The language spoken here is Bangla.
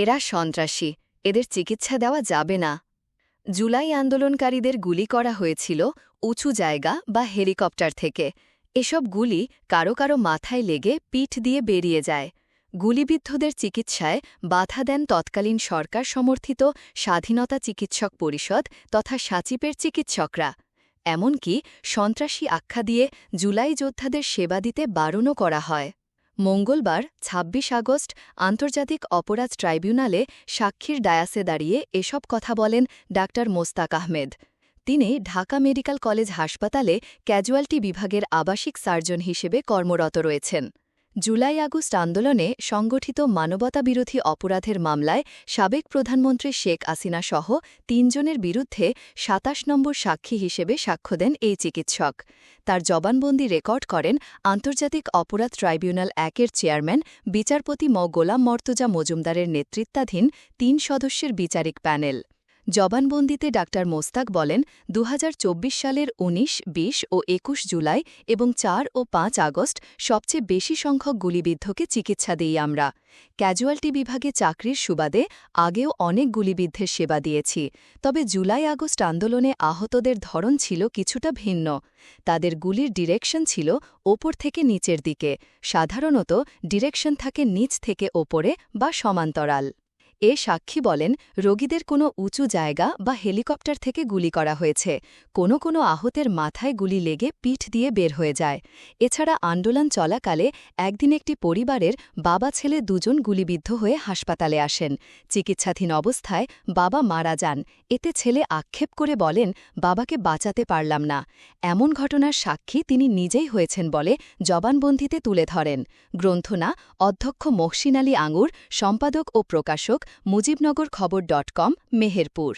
এরা সন্ত্রাসী, এদের চিকিৎসা দেওয়া যাবে না। জুলাই আন্দোলনকারীদের গুলি করা হয়েছিল উঁচু জায়গা বা হেলিকপ্টার থেকে। এসব গুলি কারও কারও মাথায় লেগে পিঠ দিয়ে বেরিয়ে যায়। গুলিবিদ্ধদের চিকিৎসায় বাধা দেন তৎকালীন সরকার সমর্থিত স্বাধীনতা চিকিৎসক পরিষদ তথা সাচিপের চিকিৎসকরা। এমনকি সন্ত্রাসী আখ্যা দিয়ে জুলাই যোদ্ধাদের সেবা দিতে বারণও করা হয়। মঙ্গলবার ২৬ আগস্ট, আন্তর্জাতিক অপরাধ ট্রাইব্যুনালে সাক্ষীর ডায়াসে দাঁড়িয়ে এসব কথা বলেন ডাক্তার মোস্তাক আহমেদ। তিনি ঢাকা মেডিকেল কলেজ হাসপাতালে ক্যাজুয়ালটি বিভাগের আবাসিক সার্জন হিসেবে কর্মরত রয়েছেন। জুলাই আগস্ট আন্দোলনে সংগঠিত মানবতাবিরোধী অপরাধের মামলায় সাবেক প্রধানমন্ত্রী শেখ আসিনা সহ তিনজনের বিরুদ্ধে ২৭ নম্বর সাক্ষী হিসেবে সাক্ষ্য দেন এই চিকিৎসক। তার জবানবন্দি রেকর্ড করেন আন্তর্জাতিক অপরাধ ট্রাইব্যুনাল একের চেয়ারম্যান, বিচারপতি ম গোলাম মর্তজা মজুমদারের নেতৃত্বাধীন তিন সদস্যের বিচারিক প্যানেল। জবানবন্দিতে ডাক্তার মোস্তাক বলেন দু হাজার চব্বিশ সালের ১৯ ২০ ও ২১ জুলাই এবং ৪ ও ৫ আগস্ট সবচেয়ে বেশি সংখ্যক গুলিবিদ্ধকে চিকিৎসা দিই আমরা। ক্যাজুয়ালটি বিভাগে চাকরির সুবাদে আগেও অনেক গুলিবিদ্ধের সেবা দিয়েছি, তবে জুলাই আগস্ট আন্দোলনে আহতদের ধরন ছিল কিছুটা ভিন্ন। তাদের গুলির ডিরেকশন ছিল ওপর থেকে নিচের দিকে, সাধারণত ডিরেকশন থাকে নিচ থেকে ওপরে বা সমান্তরাল। এ সাক্ষী বলেন, রোগীদের কোনো উঁচু জায়গা বা হেলিকপ্টার থেকে গুলি করা হয়েছে। কোনো কোনো আহতের মাথায় গুলি লেগে পিঠ দিয়ে বের হয়ে যায়। এছাড়া আন্দোলন চলাকালে একদিন একটি পরিবারের বাবা ছেলে দুজন গুলিবিদ্ধ হয়ে হাসপাতালে আসেন। চিকিৎসাধীন অবস্থায় বাবা মারা যান। এতে ছেলে আক্ষেপ করে বলেন, বাবাকে বাঁচাতে পারলাম না। এমন ঘটনার সাক্ষী তিনি নিজেই হয়েছেন বলে জবানবন্দিতে তুলে ধরেন। গ্রন্থনা অধ্যক্ষ মহসিন আলী আঙুর, সম্পাদক ও প্রকাশক মুজিবনগর খবর ডট কম মেহেরপুর।